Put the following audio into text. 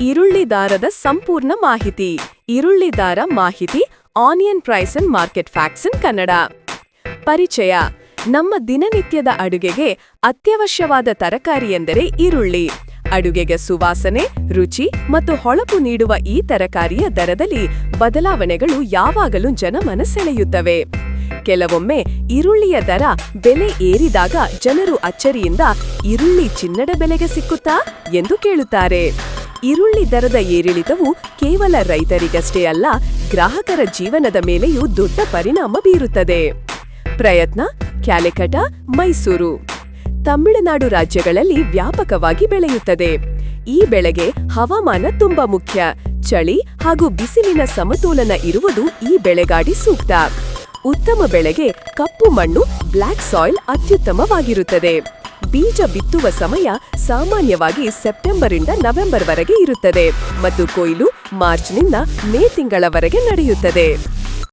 ಈರುಳ್ಳಿ ದಾರದ ಸಂಪೂರ್ಣ ಮಾಹಿತಿ. ಈರುಳ್ಳಿ ದಾರ ಮಾಹಿತಿ onion price and market facts in Kannada. ಪರಿಚಯ. ನಮ್ಮ ದಿನನಿತ್ಯದ ಅಡುಗೆಗೆ ಅತ್ಯವಶ್ಯವಾದ ತರಕಾರಿ ಎಂದರೆ ಈರುಳ್ಳಿ. ಅಡುಗೆಗೆ ಸುವಾಸನೆ, ರುಚಿ ಮತ್ತು ಹೊಳಪು ನೀಡುವ ಈ ತರಕಾರಿಯ ದರದಲ್ಲಿ ಬದಲಾವಣೆಗಳು ಯಾವಾಗಲೂ ಜನಮನ ಸೆಳೆಯುತ್ತವೆ ಕೆಲವೊಮ್ಮೆ ಈರುಳ್ಳಿಯ ದರ ಬೆಲೆ ಏರಿದಾಗ ಜನರು ಅಚ್ಚರಿಯಿಂದ ಈರುಳ್ಳಿ ಚಿನ್ನದ ಬೆಲೆಗೆ ಸಿಕ್ಕುತ್ತಾ ಎಂದು ಕೇಳುತ್ತಾರೆ. ಈರುಳ್ಳಿ ದರದ ಏರಿಳಿತವು ಕೇವಲ ರೈತರಿಗಷ್ಟೇ ಅಲ್ಲ, ಗ್ರಾಹಕರ ಜೀವನದ ಮೇಲೆಯೂ ದೊಡ್ಡ ಪರಿಣಾಮ ಬೀರುತ್ತದೆ. ಪ್ರಯತ್ನ, ಕ್ಯಾಲೆಕಟ, ಮೈಸೂರು. ತಮಿಳುನಾಡು ರಾಜ್ಯಗಳಲ್ಲಿ ವ್ಯಾಪಕವಾಗಿ ಬೆಳೆಯುತ್ತದೆ. ಈ ಬೆಳೆಗೆ ಹವಾಮಾನ ತುಂಬಾ ಮುಖ್ಯ. ಚಳಿ ಹಾಗೂ ಬಿಸಿಲಿನ ಸಮತೋಲನ ಇರುವುದು ಈ ಬೆಳೆಗಾಡಿ ಸೂಕ್ತ. ಉತ್ತಮ ಬೆಳೆಗೆ ಕಪ್ಪು ಮಣ್ಣು ಬ್ಲ್ಯಾಕ್ ಸಾಯಿಲ್ ಅತ್ಯುತ್ತಮವಾಗಿರುತ್ತದೆ. ಬೀಜ ಬಿತ್ತುವ ಸಮಯ ಸಾಮಾನ್ಯವಾಗಿ ಸೆಪ್ಟೆಂಬರಿಂದ ನವೆಂಬರ್ ವರೆಗೆ ಇರುತ್ತದೆ ಮತ್ತು ಕೊಯ್ಲು ಮಾರ್ಚ್ನಿಂದ ಮೇ ತಿಂಗಳವರೆಗೆ ನಡೆಯುತ್ತದೆ.